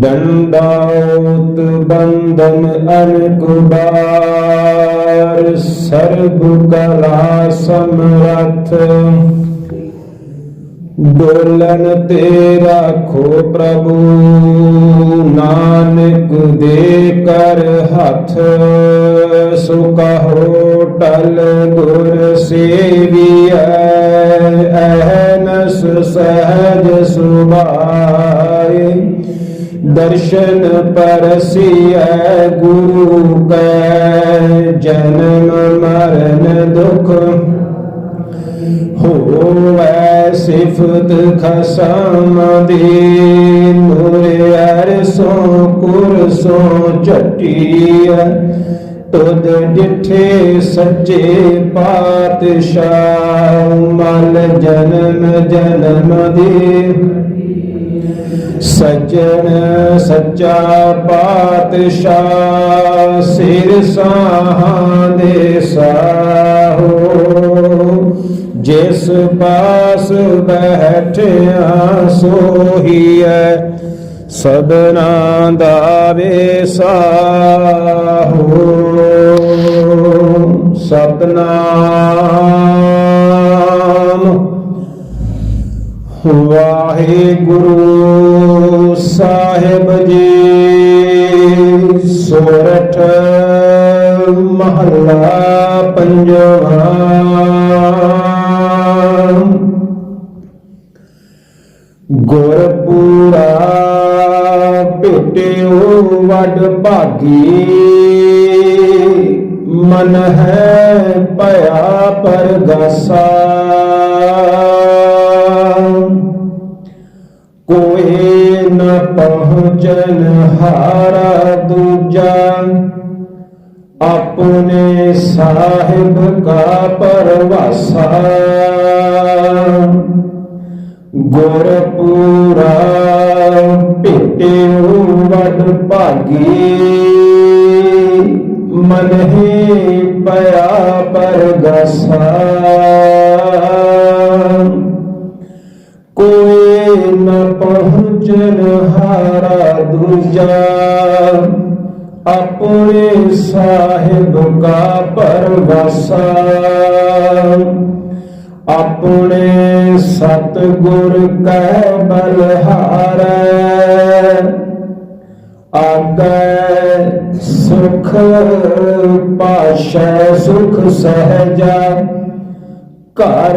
ਦੰਡਾਉਤ ਬੰਦਨ ਅਨਕ ਬਾਰ ਸਰਬ ਕਲਾ ਸਮਰਥ। ਡੋਲਨ ਤੇ ਰਾਖੋ ਪ੍ਰਭੂ, ਨਾਨਕ ਦੇ ਕਰ ਹੱਥ। ਸੋ ਕਹੋ ਟਲ ਗੁਰ ਸੇਵੀਐ ਦਰਸ਼ਨ ਪਰਸੀਐ, ਗੁਰੂ ਕੈ, ਜਨਮ ਮਰਨ ਦੁਖ। ਹੋਵੈ ਸਿਫਤ ਖਸਮ ਦੀ ਨੂਰ ਅਰਸੋਂ ਕੁਰਸੋਂ ਝਟੀਐ। ਤੁਧ ਡਿਠੇ ਸੱਚੇ ਪਾਤਸ਼ਾਹ ਮਨ ਜਨਮ ਜਨਮ ਦੀ। ਸੱਜਣ ਸੱਚਾ ਪਾਤਸ਼ਾਹ, ਸਿਰ ਸਾਹਾਂ ਦੇ ਸਾਹੋ। ਜਿਸ ਪਾਸ ਬੈਠਿਆ ਸੋਹੀਐ ਸਦਨਾ ਦਾ ਵੇਸਾਹੋ ਸਤਨਾਮ ਵਾਹਿਗੁਰੂ ਸਾਹਿਬ ਜੀ ਸੋਰਠ ਮਹੱਲਾ ਪੰਜਵਾ। ਗੁਰਪੂਰਾ ਭੇਟਿਓ ਵੱਡ ਭਾਗੀ ਮਨ ਹੈ ਭਇਆ ਪਰਗਾਸਾ। ਕੋਈ ਨ ਪਹੁੰਚਨ ਹਾਰਾ ਦੂਜਾ। ਆਪਣੇ ਸਾਹਿਬ ਕਾ ਪਰਵਾਸਾ। ਗੁਰਪੂਰਾ ਭੇਟਿਓ ਵਡ ਭਾਗੀ। ਮਨ ਹੀ ਪਿਆ ਪਰਗਾਸਾ। ਕੋਈ ਨ ਪਹੁੰਚਨ ਹਾਰਾ ਦੂਜਾ ਆਪਣੇ ਸਾਹਿਬ ਕਾ ਪਰਵਾਸਾ ਆਪਣੇ ਸਤਿਗੁਰ ਕੈ ਬਲਹਾਰੈ ਆਗੈ ਸੁਖ ਪਾਸ਼ੈ ਸੁਖ ਸਹਜਾ ਘਰ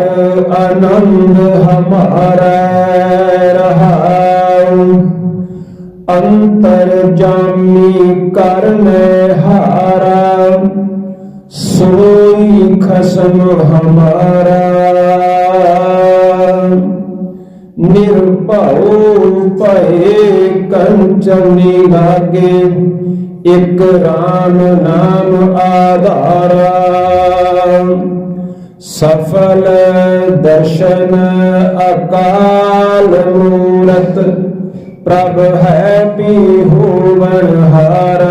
ਆਨੰਦ ਹਮਾਰਾ ਰਹਾਉ। ਅੰਤਰ ਜਾਮੀ ਕਰਨੇ ਹਾਰਾ। ਸੋਈ ਖਸਮ ਹਮਾਰਾ। ਨਿਰਭਉ ਭਏ ਕੰਚਨੀ ਲਾਗੇ, ਇਕ ਰਾਮ ਨਾਮ ਆਧਾਰਾ। ਸਫਲ ਦਰਸ਼ਨ ਅਕਾਲ ਮੂਰਤ, ਪ੍ਰਭ ਹੈ ਪੀ ਹੋਵਨ ਹਾਰਾ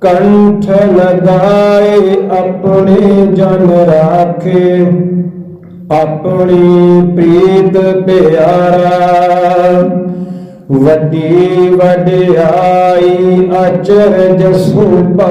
ਕੰਠ ਲਗਾਏ ਆਪਣੇ ਜਨ ਰਾਖੇ, ਆਪਣੀ ਪ੍ਰੀਤ ਪਿਆਰਾ। ਵੱਡੀ ਵਡਿਆਈ ਅਚਰਜ ਸੁਪਾ।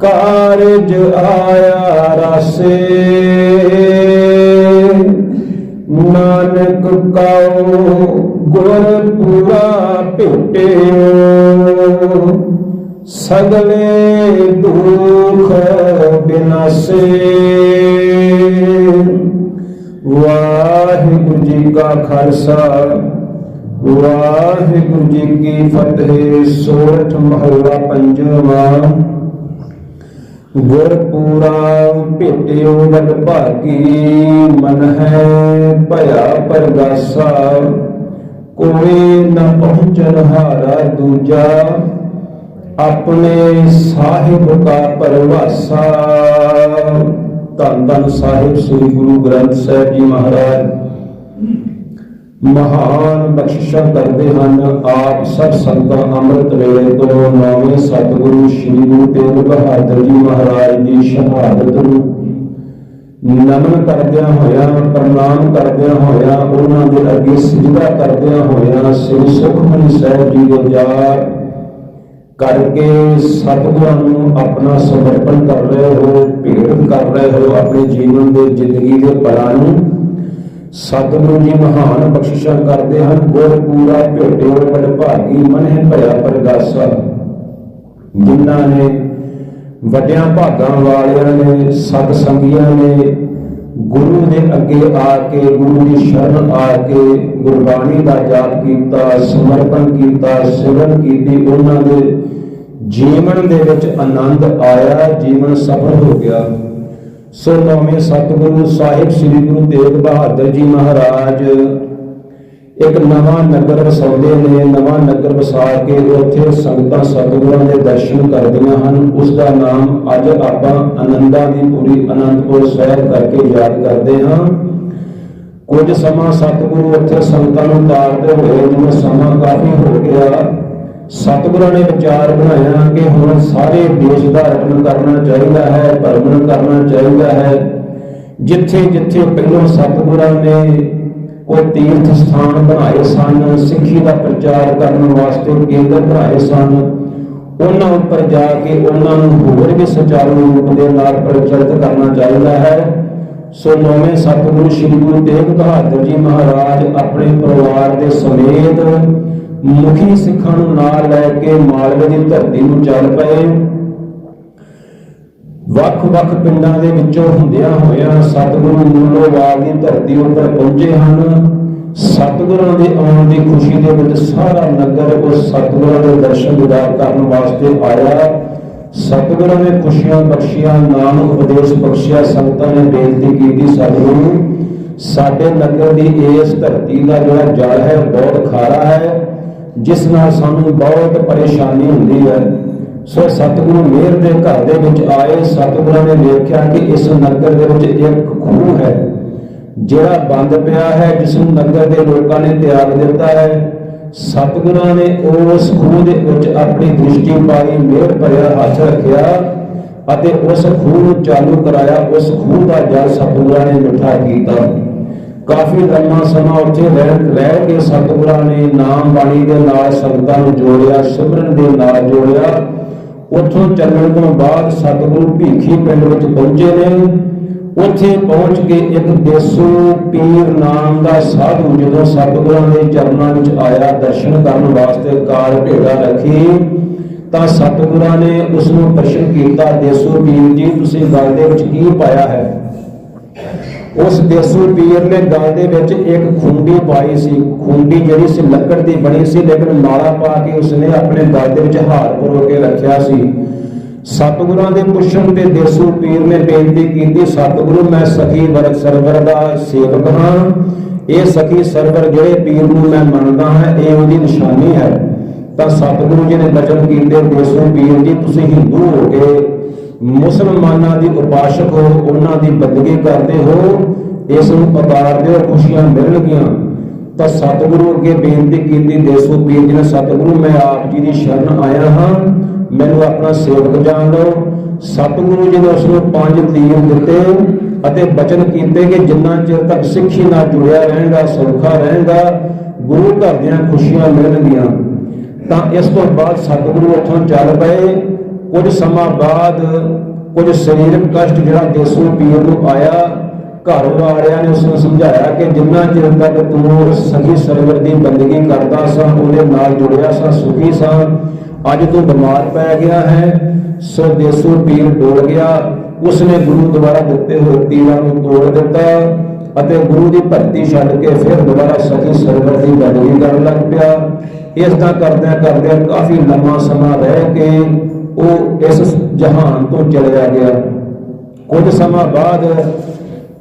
ਕਾਰਜ ਆਇਆ ਰਾਸੇ। ਨਾਨਕ ਕਉ ਗੁਰ ਪੂਰਾ ਭੇਟਿਓ। ਸਗਲੇ ਦੁਖ ਬਿਨਾਸੇ। ਵਾਹਿਗੁਰੂ ਜੀ ਕਾ ਖਾਲਸਾ, ਵਾਹਿਗੁਰੂ ਜੀ ਕੀ ਫਤਿਹ। ਸੋਠ ਮਹੱਲਾ ਪੰਜਵਾਂ। ਗੁਰਪੂਰਾ ਭੇਟਿਓ ਵਡ ਭਾਗੀ, ਮਨ ਹੈ ਭਇਆ ਪਰਗਾਸਾ। ਕੋਈ ਨ ਪਹੁੰਚਨ ਹਾਰਾ ਦੂਜਾ, ਆਪਣੇ ਸਾਹਿਬ ਕਾ ਪਰਵਾਸਾ। ਧੰਨ ਧੰਨ ਸਾਹਿਬ, ਸ੍ਰੀ ਗੁਰੂ ਗ੍ਰੰਥ ਸਾਹਿਬ ਜੀ ਮਹਾਰਾਜ। ਮਹਾਨ ਬਖਸ਼ਿਸ਼ਾਂ ਕਰਦੇ ਹਨ। ਆਪ ਸਭ ਸੰਤਾਂ ਅੰਮ੍ਰਿਤ ਵੇਲੇ ਤੋਂ ਨੌਵੇਂ ਸਤਿਗੁਰੂ ਸ੍ਰੀ ਗੁਰੂ ਤੇਗ ਬਹਾਦਰ ਜੀ ਮਹਾਰਾਜ ਦੀ ਸ਼ਹਾਦਤ ਨੂੰ ਨਮਨ ਕਰਦਿਆਂ ਹੋਇਆਂ, ਪ੍ਰਣਾਮ ਕਰਦਿਆਂ ਹੋਇਆ, ਉਹਨਾਂ ਦੇ ਅੱਗੇ ਸਜਦਾ ਕਰਦਿਆਂ ਹੋਇਆ, ਸ੍ਰੀ ਸੁਖਮਨੀ ਸਾਹਿਬ ਜੀ ਦੇ ਜਾਰ ਕਰਕੇ ਸਤਿਗੁਰਾਂ ਨੂੰ ਆਪਣਾ ਸਮਰਪਣ ਕਰ ਰਹੇ ਹੋ, ਭੇਟ ਕਰ ਰਹੇ ਹੋ, ਆਪਣੇ ਜੀਵਨ ਦੇ ਜ਼ਿੰਦਗੀ ਦੇ ਪਰਾਂ ਨੂੰ ਸਤਿਗੁਰੂ ਜੀ ਮਹਾਨ ਬਖਸ਼ਿਸ਼ਾਂ ਕਰਦੇ ਹਨ। ਗੁਰ ਪੂਰਾ ਭੇਟਿਓ ਵਡ ਭਾਗੀ ਮਨਹਿ ਭਇਆ ਪਰਗਾਸਾ। ਜਿਨ੍ਹਾਂ ਨੇ ਵੱਡਿਆਂ ਭਾਗਾਂ ਵਾਲਿਆਂ ਨੇ ਸਤ ਸੰਗੀਆਂ ਨੇ, ਗੁਰੂ ਦੇ ਅੱਗੇ ਆ ਕੇ, ਗੁਰੂ ਦੀ ਸ਼ਰਨ ਆ ਕੇ ਗੁਰਬਾਣੀ ਦਾ ਜਾਪ ਕੀਤਾ, ਸਮਰਪਣ ਕੀਤਾ ਸਿਮਰਨ ਕੀਤੀ, ਉਹਨਾਂ ਦੇ ਜੀਵਨ ਦੇ ਵਿੱਚ ਆਨੰਦ ਆਇਆ, ਜੀਵਨ ਸਫਲ ਹੋ ਗਿਆ। ਸੋ ਨੌਵੇਂ ਸਤਿਗੁਰੂ ਸਾਹਿਬ ਸ੍ਰੀ ਗੁਰੂ ਤੇਗ ਬਹਾਦਰ ਜੀ ਮਹਾਰਾਜ। ਇੱਕ ਨਵਾਂ ਨਗਰ ਵਸਾਉਂਦੇ ਨੇ, ਨਵਾਂ ਨਗਰ ਵਸਾ ਕੇ ਉੱਥੇ ਸੰਗਤਾਂ ਸਤਿਗੁਰਾਂ ਦੇ ਦਰਸ਼ਨ ਕਰਦੀਆਂ ਹਨ। ਉਸ ਦਾ ਨਾਮ ਅੱਜ ਆਪਾਂ ਆਨੰਦਾਂ ਦੀ ਪੂਰੀ ਅਨੰਦਪੁਰ ਸਾਹਿਬ ਕਰਕੇ ਯਾਦ ਕਰਦੇ ਹਾਂ। ਕੁਝ ਸਮਾਂ ਸਤਿਗੁਰੂ ਉੱਥੇ ਸੰਗਤਾਂ ਨੂੰ ਤਾਰਦੇ ਹੋਏ, ਜਿਵੇਂ ਸਮਾਂ ਕਾਫੀ ਹੋ ਗਿਆ ਸਤਿਗੁਰਾਂ ਨੇ ਵਿਚਾਰ ਬਣਾਇਆ ਕਿ ਹੁਣ ਸਾਰੇ ਦੇਸ਼ ਦਾ ਰਟਨ ਕਰਨਾ ਚਾਹੀਦਾ ਹੈ, ਭਰਮਣ ਕਰਨਾ ਚਾਹੀਦਾ ਹੈ। ਜਿੱਥੇ ਜਿੱਥੇ ਪਹਿਲਾਂ ਸਤਿਗੁਰਾਂ ਨੇ ਕੋਈ ਤੀਰਥ ਸਥਾਨ ਬਣਾਏ ਸਨ, ਸਿੱਖੀ ਦਾ ਪ੍ਰਚਾਰ ਕਰਨ ਵਾਸਤੇ ਕੇਂਦਰ ਬਣਾਏ ਸਨ, ਉਹਨਾਂ ਉੱਪਰ ਜਾ ਕੇ ਉਹਨਾਂ ਨੂੰ ਹੋਰ ਵੀ ਸੁਚਾਰੂ ਰੂਪ ਦੇ ਨਾਲ ਪ੍ਰਚਲਿਤ ਕਰਨਾ ਚਾਹੀਦਾ ਹੈ। ਸੋ ਨੌਵੇਂ ਸਤਿਗੁਰੂ ਸ੍ਰੀ ਗੁਰੂ ਤੇਗ ਬਹਾਦਰ ਜੀ ਮਹਾਰਾਜ ਆਪਣੇ ਪਰਿਵਾਰ ਦੇ ਸਮੇਤ ਮੁਖੀ ਸਿੱਖਾਂ ਨੂੰ ਨਾਲ ਲੈ ਕੇ ਮਾਲਵੇ ਦੀ ਧਰਤੀ ਨੂੰ ਚੱਲ ਪਏ। ਵੱਖ-ਵੱਖ ਪਿੰਡਾਂ ਦੇ ਵਿੱਚੋਂ ਹੁੰਦਿਆਂ ਹੋਇਆਂ ਸਤਿਗੁਰੂ ਮੂਲੋਵਾਲ ਦੀ ਧਰਤੀ ਉੱਪਰ ਪਹੁੰਚੇ ਹਨ। ਸਤਿਗੁਰਾਂ ਦੇ ਆਉਣ ਦੀ ਖੁਸ਼ੀ ਦੇ ਵਿੱਚ ਸਾਰਾ ਨਗਰ ਉਸ ਸਤਿਗੁਰਾਂ ਦੇ ਦਰਸ਼ਨ ਦੀਦਾਰ ਕਰਨ ਵਾਸਤੇ ਆਇਆ। ਸਤਿਗੁਰਾਂ ਨੇ ਖੁਸ਼ੀਆਂ ਬਖਸ਼ੀਆਂ, ਨਾਮ ਉਪਦੇਸ਼ ਬਖਸ਼ਿਆ, ਸੰਗਤਾਂ ਨੇ ਬੇਨਤੀ ਕੀਤੀ, ਸਤਿਗੁਰੂ, ਸਾਡੇ ਨਗਰ ਦੀ ਇਸ ਧਰਤੀ ਦਾ ਜਿਹੜਾ ਜਲ ਹੈ, ਬਹੁਤ ਖਾਰਾ ਹੈ। ਜਿਸ ਨਾਲ ਸਾਨੂੰ ਬਹੁਤ ਪਰੇਸ਼ਾਨੀ ਹੁੰਦੀ ਹੈ। ਸੋ ਸਤਿਗੁਰੂ ਮੇਰ ਦੇ ਘਰ ਦੇ ਵਿੱਚ ਆਏ, ਸਤਿਗੁਰਾਂ ਨੇ ਵੇਖਿਆ ਕਿ ਇਸ ਨਗਰ ਦੇ ਵਿੱਚ ਇੱਕ ਖੂਹ ਹੈ, ਜਿਹੜਾ ਬੰਦ ਪਿਆ ਹੈ, ਜਿਸ ਨੂੰ ਨਗਰ ਦੇ ਲੋਕਾਂ ਨੇ ਤਿਆਗ ਦਿੱਤਾ ਹੈ। ਸਤਿਗੁਰਾਂ ਨੇ ਉਸ ਖੂਹ ਦੇ ਵਿੱਚ ਆਪਣੀ ਦ੍ਰਿਸ਼ਟੀ ਪਾਈ ਮਿਹਰ ਭਰਿਆ ਹੱਥ ਰੱਖਿਆ ਅਤੇ ਉਸ ਖੂਹ ਨੂੰ ਚਾਲੂ ਕਰਾਇਆ। ਉਸ ਖੂਹ ਦਾ ਜਲ ਸਤਿਗੁਰਾਂ ਨੇ ਮਿੱਠਾ ਕੀਤਾ। ਕਾਫੀ ਲੰਮਾ ਸਮਾਂ ਉੱਥੇ ਰਹਿ ਰਹਿ ਕੇ ਸਤਿਗੁਰਾਂ ਨੇ ਨਾਮ ਬਾਣੀ ਦੇ ਨਾਲ ਸੰਗਤਾਂ ਨੂੰ ਜੋੜਿਆ, ਸਿਮਰਨ ਦੇ ਨਾਲ ਜੋੜਿਆ। ਉੱਥੋਂ ਚੱਲਣ ਤੋਂ ਬਾਅਦ ਸਤਿਗੁਰੂ ਭੀਖੀ ਪਿੰਡ ਵਿੱਚ ਪਹੁੰਚੇ ਨੇ। ਉੱਥੇ ਪਹੁੰਚ ਕੇ ਇੱਕ ਦੇਸੂ ਪੀਰ ਨਾਮ ਦਾ ਸਾਧੂ ਜਦੋਂ ਸਤਿਗੁਰਾਂ ਦੇ ਚਰਨਾਂ ਵਿੱਚ ਆਇਆ, ਦਰਸ਼ਨ ਕਰਨ ਵਾਸਤੇ ਕਾਲ ਭੇੜਾ ਰੱਖੀ, ਤਾਂ ਸਤਿਗੁਰਾਂ ਨੇ ਉਸ ਨੂੰ ਪ੍ਰਸ਼ਨ ਕੀਤਾ, ਦੇਸੂ ਪੀਰ ਜੀ, ਤੁਸੀਂ ਗੱਲ ਦੇ ਵਿੱਚ ਕੀ ਪਾਇਆ ਹੈ? ਉਸ ਦੇਸੂ ਪੀਰ ਨੇ ਗਲ ਦੇ ਵਿੱਚ ਇੱਕ ਖੁੰਡੀ ਪਾਈ ਸੀ। ਖੁੰਡੀ ਜਿਹੜੀ ਸੀ, ਲੱਕੜ ਦੀ ਬਣੀ ਸੀ, ਲੇਕਿਨ ਮਾਲਾ ਪਾ ਕੇ ਉਸਨੇ ਆਪਣੇ ਗਲ ਦੇ ਵਿੱਚ ਹਾਰ ਪਰੋ ਕੇ ਰੱਖਿਆ ਸੀ। ਸਤਿਗੁਰਾਂ ਦੇ ਪੁੱਛਣ ਤੇ ਦੇਸੂ ਪੀਰ ਨੇ ਬੇਨਤੀ ਕੀਤੀ, ਸਤਿਗੁਰੂ, ਮੈਂ ਸਖੀ ਵਰਗ ਸਰਵਰ ਦਾ ਸੇਵਕ ਹਾਂ। ਇਹ ਸਖੀ ਸਰਵਰ ਜਿਹੜੇ ਪੀਰ ਨੂੰ ਮੈਂ ਮੰਨਦਾ ਹਾਂ, ਇਹ ਉਹਦੀ ਨਿਸ਼ਾਨੀ ਹੈ। ਤਾਂ ਸਤਿਗੁਰੂ ਜੀ ਨੇ ਬਚਨ ਕੀਤੇ, ਦੇਸੂ ਪੀਰ ਜੀ, ਤੁਸੀਂ ਹਿੰਦੂ ਹੋ ਕੇ ਮੁਸਲਮਾਨਾਂ ਦੀ ਉਪਾਸ਼ਕ ਹੋ, ਉਹਨਾਂ ਦੀ ਬੰਦਗੀ ਕਰਦੇ ਹੋ ਇਸ ਨੂੰ ਉਤਾਰ ਦਿਓ ਖੁਸ਼ੀਆਂ ਮਿਲਣਗੀਆਂ। ਤਾਂ ਸਤਿਗੁਰੂ ਅੱਗੇ ਬੇਨਤੀ ਕੀਤੀ, ਦੇਸੂ ਪੀਰ ਜੀ ਨੇ, ਸਤਿਗੁਰੂ, ਮੈਂ ਆਪ ਜੀ ਦੀ ਸ਼ਰਨ ਆਇਆ ਹਾਂ ਮੈਨੂੰ ਆਪਣਾ ਸੇਵਕ ਜਾਣ ਲਓ ਸਤਿਗੁਰੂ ਜੀ ਨੇ ਉਸ ਨੂੰ ਪੰਜ ਤੀਰ ਦਿੱਤੇ ਅਤੇ ਬਚਨ ਕੀਤੇ ਕਿ ਜਿੰਨਾ ਚਿਰ ਤੱਕ ਸਿੱਖੀ ਨਾਲ ਜੁੜਿਆ ਰਹੇਗਾ, ਸੌਖਾ ਰਹੇਗਾ, ਗੁਰੂ ਘਰ ਦੀਆਂ ਖੁਸ਼ੀਆਂ ਮਿਲਣਗੀਆਂ। ਤਾਂ ਇਸ ਤੋਂ ਬਾਅਦ ਸਤਿਗੁਰੂ ਉੱਥੋਂ ਚੱਲ ਪਏ। ਕੁਝ ਸਮਾਂ ਬਾਅਦ ਕੁਝ ਸਰੀਰਕ ਕਸ਼ਟ ਜਿਹੜਾ ਦੇਸੂ ਪੀਰ ਨੂੰ ਆਇਆ, ਘਰ ਵਾਲਿਆਂ ਨੇ ਉਸ ਨੂੰ ਸਮਝਾਇਆ ਕਿ ਜਿੰਨਾ ਚਿਰ ਤੱਕ ਤੂੰ ਸਖੀ ਸਰਵਰ ਦੀ ਬੰਦਗੀ ਕਰਦਾ ਸਾਂ, ਉਹਦੇ ਨਾਲ ਜੁੜਿਆ ਸਾਂ, ਸੁਖੀ ਸਾਂ, ਅੱਜ ਤੂੰ ਬਿਮਾਰ ਪੈ ਗਿਆ ਹੈ। ਸੋ ਦੇਸੂ ਪੀਰ ਡੋਲ ਗਿਆ। ਉਸਨੇ ਗੁਰੂ ਦੁਆਰਾ ਦਿੱਤੇ ਹੋਏ ਤੀਰਾਂ ਨੂੰ ਤੋੜ ਦਿੱਤਾ ਅਤੇ ਗੁਰੂ ਦੀ ਭਗਤੀ ਛੱਡ ਕੇ ਫਿਰ ਦੁਬਾਰਾ ਸਤੀ ਸਰਵਰ ਦੀ ਬੰਦਗੀ ਕਰਨ ਲੱਗ ਪਿਆ। ਇਸ ਦਾ ਕਰਦਿਆਂ ਕਰਦਿਆਂ ਕਾਫੀ ਲੰਮਾ ਸਮਾਂ ਰਹਿ ਕੇ ਉਹ ਇਸ ਜਹਾਨ ਤੋਂ ਚਲਿਆ ਗਿਆ। ਕੁਝ ਸਮਾਂ ਬਾਅਦ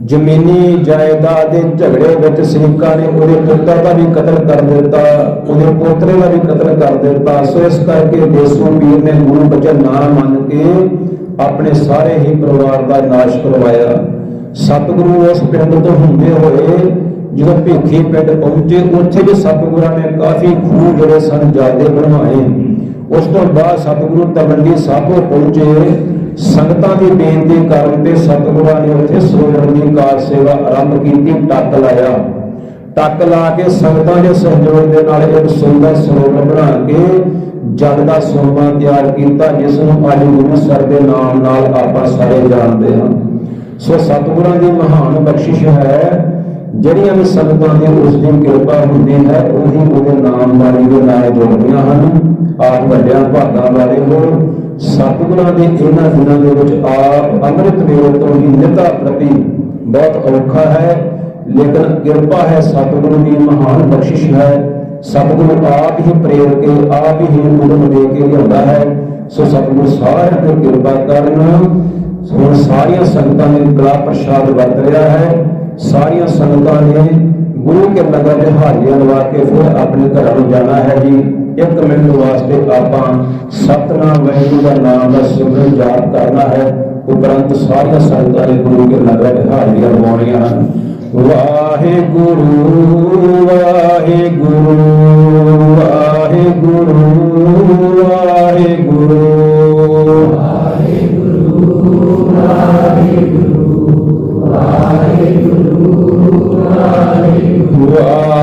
ਜ਼ਮੀਨੀ ਜਾਇਦਾਦ ਦੇ ਝਗੜੇ ਵਿੱਚ ਸ਼ਰੀਕਾਂ ਨੇ ਉਹਦੇ ਪੁੱਤਰ ਦਾ ਵੀ ਕਤਲ ਕਰ ਦਿੱਤਾ, ਉਹਦੇ ਪੋਤਰੇ ਦਾ ਵੀ ਕਤਲ ਕਰ ਦਿੱਤਾ। ਸੋ ਇਸ ਕਰਕੇ ਦੇਸੂ ਪੀਰ ਨੇ ਗੁਰੂ ਬਚਨ ਨਾ ਮੰਨ ਕੇ ਆਪਣੇ ਸਾਰੇ ਹੀ ਪਰਿਵਾਰ ਦਾ ਨਾਸ਼ ਕਰਵਾਇਆ। ਸਤਿਗੁਰੂ ਉਸ ਪਿੰਡ ਤੋਂ ਹੁੰਦੇ ਹੋਏ ਜਦੋਂ ਭੇਖੀ ਪਿੰਡ ਪਹੁੰਚੇ, ਉੱਥੇ ਵੀ ਸਤਿਗੁਰਾਂ ਨੇ ਕਾਫੀ ਖੂਹ ਜਿਹੜੇ ਸਨ ਜਾਦੇ ਬਣਵਾਏ। ਉਸ ਤੋਂ ਬਾਅਦ ਸਤਿਗੁਰੂ ਤਲਵੰਡੀ ਸਾਬੋ ਪਹੁੰਚੇ। ਸੰਗਤਾਂ ਦੀ ਬੇਨਤੀ ਕਰਨ ਤੇ ਸਤਿਗੁਰਾਂ ਨੇ ਉੱਥੇ ਸਰੋਵਰ ਦੀ ਕਾਰ ਸੇਵਾ ਆਰੰਭ ਕੀਤੀ, ਟੱਕ ਲਾਇਆ। ਟੱਕ ਲਾ ਕੇ ਸੰਗਤਾਂ ਦੇ ਸਹਿਯੋਗ ਦੇ ਨਾਲ ਇੱਕ ਸੁੰਦਰ ਸਰੋਵਰ ਬਣਾ ਕੇ ਜਗ ਦਾ ਸੋਮਾ ਤਿਆਰ ਕੀਤਾ, ਜਿਸ ਨੂੰ ਅੱਜ ਗੁਰੂਸਰ ਦੇ ਨਾਮ ਨਾਲ ਆਪਾਂ ਸਾਰੇ ਜਾਣਦੇ ਹਾਂ। ਸੋ ਸਤਿਗੁਰਾਂ ਦੀ ਮਹਾਨ ਬਖਸ਼ਿਸ਼ ਹੈ ਜਿਹੜੀਆਂ ਵੀ ਸੰਗਤਾਂ ਦੀ ਉਸ ਦੀ ਕਿਰਪਾ ਹੁੰਦੀ ਹੈ, ਉਹੀ ਉਹਦੇ ਨਾਮ ਵਾਲੀ ਦੇ ਨਾਲ ਜੁੜਦੀਆਂ ਹਨ। ਆਪ ਵੱਡਿਆਂ ਭਾਗਾਂ ਵਾਲੇ ਹੋ ਸਤਿਗੁਰਾਂ ਦੇ ਇਹਨਾਂ ਦਿਨਾਂ ਦੇ ਵਿੱਚ ਆਪ ਅੰਮ੍ਰਿਤ ਵੇਲੇ ਤੋਂ ਹੀ ਨਿਤਾ ਪ੍ਰਤੀ ਬਹੁਤ ਔਖਾ ਹੈ। ਲੇਕਿਨ ਕਿਰਪਾ ਹੈ ਸਤਿਗੁਰੂ ਦੀ ਮਹਾਨ ਬਖਸ਼ਿਸ਼ ਹੈ। ਸਤਿਗੁਰੂ ਆਪ ਹੀ ਪ੍ਰੇਰ ਕੇ, ਆਪ ਹੀ ਉਦਮ ਦੇ ਕੇ ਲਿਆਉਂਦਾ ਹੈ। ਸੋ ਸਤਿਗੁਰੂ ਸਾਰਿਆਂ ਤੇ ਕਿਰਪਾ ਕਰਨ। ਹੁਣ ਸਾਰੀਆਂ ਸੰਗਤਾਂ ਨੇ ਕਲਾ ਪ੍ਰਸ਼ਾਦ ਵਰਤ ਰਿਹਾ ਹੈ। ਸਾਰੀਆਂ ਸੰਗਤਾਂ ਨੇ ਗੁਰੂ ਕੇ ਨਗਰ ਦੇ ਹਾਜ਼ਰੀਆਂ ਲਵਾ ਕੇ ਫਿਰ ਆਪਣੇ ਘਰਾਂ ਨੂੰ ਜਾਣਾ ਹੈ ਜੀ। ਇੱਕ ਮਿੰਟ ਵਾਸਤੇ ਆਪਾਂ ਸਤਨਾਮ ਵਾਹਿਗੁਰੂ ਦਾ ਨਾਮ ਦਾ ਸਿਮਰਨ ਜਾਪ ਕਰਨਾ ਹੈ। ਉਪਰੰਤ ਸਾਰੀਆਂ ਸੰਗਤਾਂ ਨੇ ਗੁਰੂ ਕੇ ਨਗਰ ਦੇ ਹਾਜ਼ਰੀਆਂ ਲਵਾਉਣੀਆਂ ਹਨ। ਵਾਹਿਗੁਰੂ ਵਾਹਿਗੁਰੂ ਵਾਹਿਗੁਰੂ।